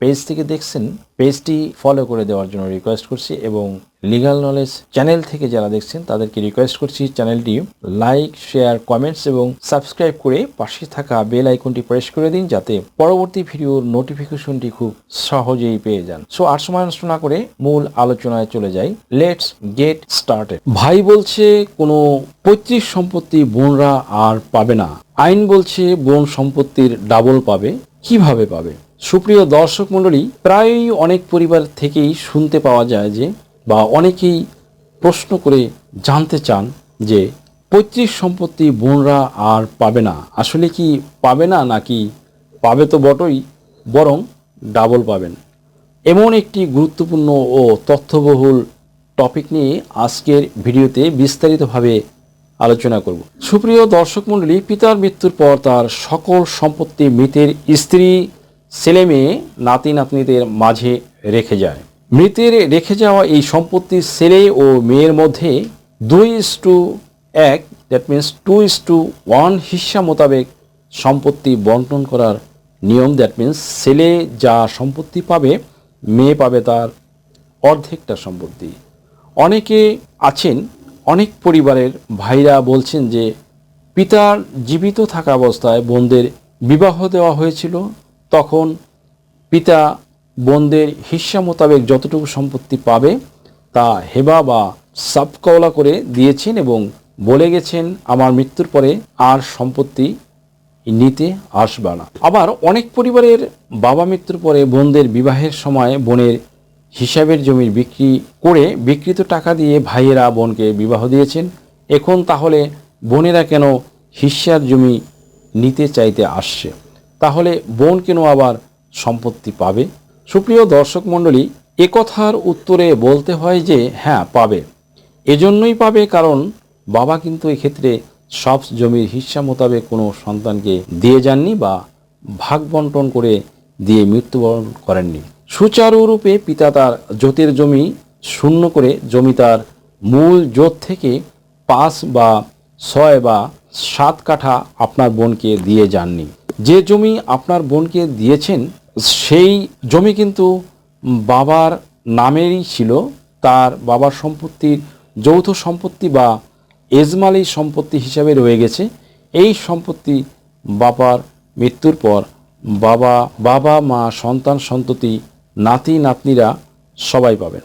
Page থেকে দেখছেন পেজটি ফলো করে দেওয়ার জন্য রিকোয়েস্ট করছি এবং লিগাল নলেজ চ্যানেল থেকে যারা দেখছেন, তাদেরকে রিকোয়েস্ট করছি চ্যানেলটি লাইক শেয়ার কমেন্টস এবং সাবস্ক্রাইব করে পাশে থাকা বেল আইকনটি প্রেস করে দিন যাতে পরবর্তী ভিডিওর নোটিফিকেশনটি খুব সহজেই পেয়ে যান। সো আর সময় নষ্ট না করে মূল আলোচনায় চলে যাই। লেটস গেট স্টার্টেড ভাই বলছে, কোনো পৈতৃক সম্পত্তি বোনরা আর পাবে না। আইন বলছে, বোন সম্পত্তির ডাবল পাবে। কীভাবে পাবে? সুপ্রিয় দর্শক মণ্ডলী, প্রায়ই অনেক পরিবার থেকেই শুনতে পাওয়া যায় যে, বা অনেকেই প্রশ্ন করে জানতে চান যে, পৈতৃক সম্পত্তি বোনরা আর পাবে না। আসলে কি পাবে না, নাকি পাবে তো বটই, বরং ডাবল পাবেন? এমন একটি গুরুত্বপূর্ণ ও তথ্যবহুল টপিক নিয়ে আজকের ভিডিওতে বিস্তারিতভাবে আলোচনা করব। সুপ্রিয় দর্শক মণ্ডলী, পিতার মৃত্যুর পর তার সকল সম্পত্তি, মৃতের স্ত্রী ছেলে মেয়ে নাতি নাতনিদের মাঝে রেখে যায়। মৃতের রেখে যাওয়া এই সম্পত্তি ছেলে ও মেয়ের মধ্যে দুই ইস টু এক that means two is to one হিস্সা মোতাবেক সম্পত্তি বন্টন করার নিয়ম দ্যাট মিন্স ছেলে যা সম্পত্তি পাবে, মেয়ে পাবে তার অর্ধেকটা সম্পত্তি। অনেকে আছেন, অনেক পরিবারের ভাইরা বলছেন যে পিতার জীবিত থাকা অবস্থায় বোনদের বিবাহ দেওয়া হয়েছিল তখন পিতা বোনদের হিস্সা মোতাবেক যতটুকু সম্পত্তি পাবে, তা হেবা বা সাবকওলা করে দিয়েছেন এবং বলে গেছেন, আমার মৃত্যুর পরে আর সম্পত্তি নিতে আসবে না। আবার অনেক পরিবারের বাবা মৃত্যুর পরে বোনদের বিবাহের সময় বোনের হিসাবের জমি বিক্রি করে বিকৃত টাকা দিয়ে ভাইয়েরা বোনকে বিবাহ দিয়েছেন। এখন তাহলে বোনেরা কেন হিস্যার জমি নিতে চাইতে আসছে? তাহলে বোন কেন আবার সম্পত্তি পাবে? সুপ্রিয় দর্শক মণ্ডলী একথার উত্তরে বলতে হয় যে হ্যাঁ পাবে। এজন্যই পাবে কারণ বাবা কিন্তু এক্ষেত্রে সব জমির হিস্সা মোতাবেক কোনো সন্তানকে দিয়ে যাননি বা ভাগ বন্টন করে দিয়ে মৃত্যুবরণ করেননি। সুচারুরূপে পিতা তার জোতের জমি শূন্য করে জমি তার মূল জোত থেকে পাঁচ বা ছয় বা সাত কাঠা আপনার বোনকে দিয়ে যাননি। যে জমি আপনার বোনকে দিয়েছেন, সেই জমি কিন্তু বাবার নামেরই ছিল। তার বাবার সম্পত্তির যৌথ সম্পত্তি বা এজমালি সম্পত্তি হিসাবে রয়ে গেছে। এই সম্পত্তি বাবার মৃত্যুর পর বাবা বাবা, মা, সন্তান, সন্ততি, নাতি, নাতনিরা সবাই পাবেন।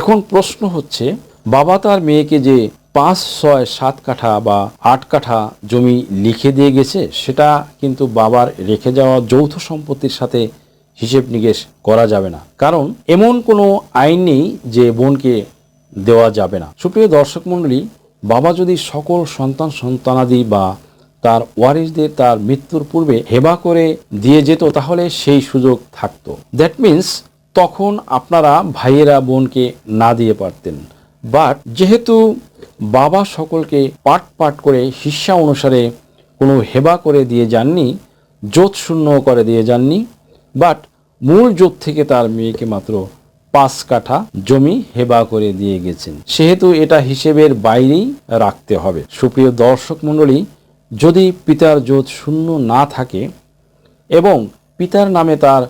এখন প্রশ্ন হচ্ছে, বাবা তার মেয়েকে যে পাঁচ, ছয়, সাত কাঠা বা আট কাঠা জমি লিখে দিয়ে গেছে, সেটা কিন্তু বাবার রেখে যাওয়া যৌথ সম্পত্তির সাথে হিসেব নিকেশ করা যাবে না। কারণ এমন কোনো আইন নেই যে বোনকে দেওয়া যাবে না। সুপ্রিয় দর্শক মণ্ডলী, বাবা যদি সকল সন্তান, সন্তানাদি বা তার ওয়ারিসদের তার মৃত্যুর পূর্বে হেবা করে দিয়ে যেত, তাহলে সেই সুযোগ থাকতো। দ্যাট মিন্স তখন আপনারা ভাইয়েরা, বোনকে না দিয়ে পারতেন। বাট যেহেতু বাবা সকলকে পাট পাট করে হিস্সা অনুসারে কোনো হেবা করে দিয়ে যাননি জোত শূন্য করে দিয়ে যাননি, বাট মূল জোত থেকে তার মেয়েকে মাত্র পাঁচ কাঠা জমি হেবা করে দিয়ে গেছেন। সেহেতু এটা হিসেবের বাইরেই রাখতে হবে। সুপ্রিয় দর্শক মণ্ডলী, যদি পিতার জোত শূন্য না থাকে এবং পিতার নামে তার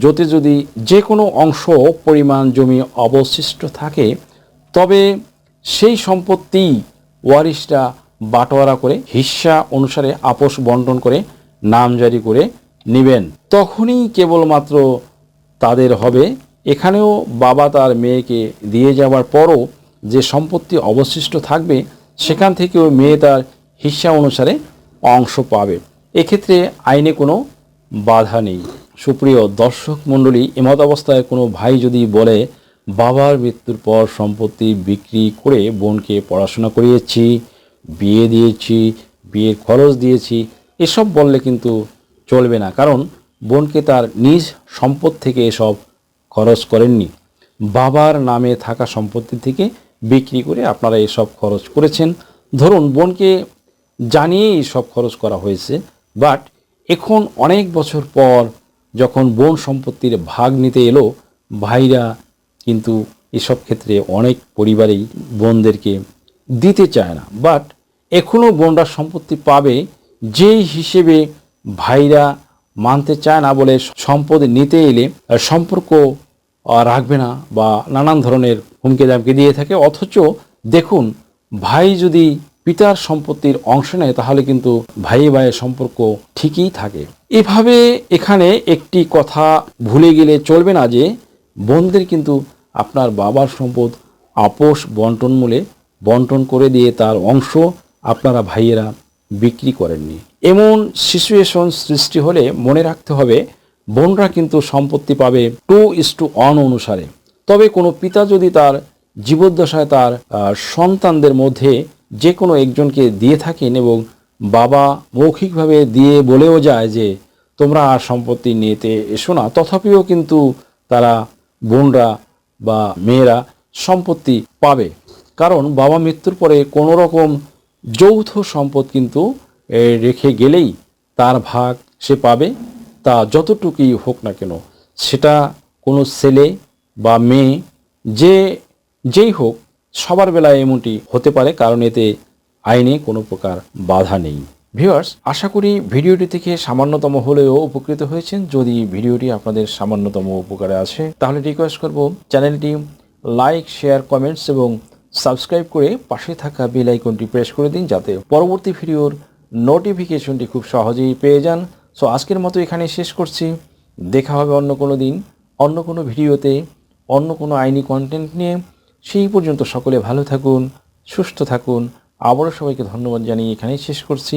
জোতে যদি যে কোনো অংশ পরিমাণ জমি অবশিষ্ট থাকে, তবে সেই সম্পত্তি ওয়ারিশরা বাটোয়ারা করে হিস্সা অনুসারে আপোষ বন্টন করে নাম জারি করে নেবেন। তখনই কেবলমাত্র তাদের হবে। এখানেও বাবা তার মেয়েকে দিয়ে যাওয়ার পরও যে সম্পত্তি অবশিষ্ট থাকবে, সেখান থেকেও মেয়ে তার হিস্সা অনুসারে অংশ পাবে। এক্ষেত্রে আইনে কোনো বাধা নেই। সুপ্রিয় দর্শক মণ্ডলী এমত অবস্থায় কোনো ভাই যদি বলে, বাবার মৃত্যুর পর সম্পত্তি বিক্রি করে বোনকে পড়াশোনা করিয়েছি, বিয়ে দিয়েছি, বিয়ের খরচ দিয়েছি, এসব বললে কিন্তু চলবে না। কারণ বোনকে তার নিজ সম্পদ থেকে এসব খরচ করেননি। বাবার নামে থাকা সম্পত্তি থেকে বিক্রি করে আপনারা এসব খরচ করেছেন। ধরুন, বোনকে জানিয়েই সব খরচ করা হয়েছে, বাট এখন অনেক বছর পর যখন বোন সম্পত্তির ভাগ নিতে এলো, ভাইরা কিন্তু এসব ক্ষেত্রে অনেক পরিবারেই বোনদেরকে দিতে চায় না। বাট এখনও বোনরা সম্পত্তি পাবে যেই হিসেবে ভাইরা মানতে চায় না বলে সম্পদ নিতে এলে সম্পর্ক রাখবে না বা নানান ধরনের হুমকি দামকে দিয়ে থাকে। অথচ দেখুন, ভাই যদি পিতার সম্পত্তির অংশ নেয়, তাহলে কিন্তু ভাই ভাইয়ের সম্পর্ক ঠিকই থাকে। এভাবে এখানে একটি কথা ভুলে গেলে চলবে না যে বোনদের কিন্তু আপনার বাবার সম্পদ আপোষ বন্টন মূলে বন্টন করে দিয়ে তার অংশ আপনারা ভাইয়েরা বিক্রি করেননি। এমন সিচুয়েশন সৃষ্টি হলে মনে রাখতে হবে, বোনরা কিন্তু সম্পত্তি পাবে টু ইস টু অন অনুসারে। তবে কোনো পিতা যদি তার জীবদ্দশায় তার সন্তানদের মধ্যে যে কোনো একজনকে দিয়ে থাকেন এবং বাবা মৌখিকভাবে দিয়ে বলেও যায় যে, তোমরা আর সম্পত্তি নিতে এসো না। তথাপিও কিন্তু তারা বোনরা বা মেয়েরা সম্পত্তি পাবে। কারণ বাবা মৃত্যুর পরে কোনো রকম যৌথ সম্পদ কিন্তু রেখে গেলেই তার ভাগ সে পাবে। তা যতটুকুই হোক না কেন, সেটা কোনো ছেলে বা মেয়ে যে, যেই হোক সবার বেলায় এমনটি হতে পারে, কারণ এতে আইনে কোনো প্রকার বাধা নেই। ভিউয়ার্স, আশা করি ভিডিওটি থেকে সামান্যতম হলেও উপকৃত হয়েছেন। যদি ভিডিওটি আপনাদের সামান্যতম উপকারে আসে, তাহলে রিকোয়েস্ট করব চ্যানেলটি লাইক শেয়ার কমেন্টস এবং সাবস্ক্রাইব করে পাশে থাকা বেল আইকনটি প্রেস করে দিন, যাতে পরবর্তী ভিডিওর নোটিফিকেশনটি খুব সহজেই পেয়ে যান। সো আজকের মতো এখানে শেষ করছি। দেখা হবে অন্য কোনো দিন, অন্য কোনো ভিডিওতে, অন্য কোনো আইনি কন্টেন্ট নিয়ে। সেই পর্যন্ত সকলে ভালো থাকুন সুস্থ থাকুন। আবারও সবাইকে ধন্যবাদ জানিয়ে এখানেই শেষ করছি।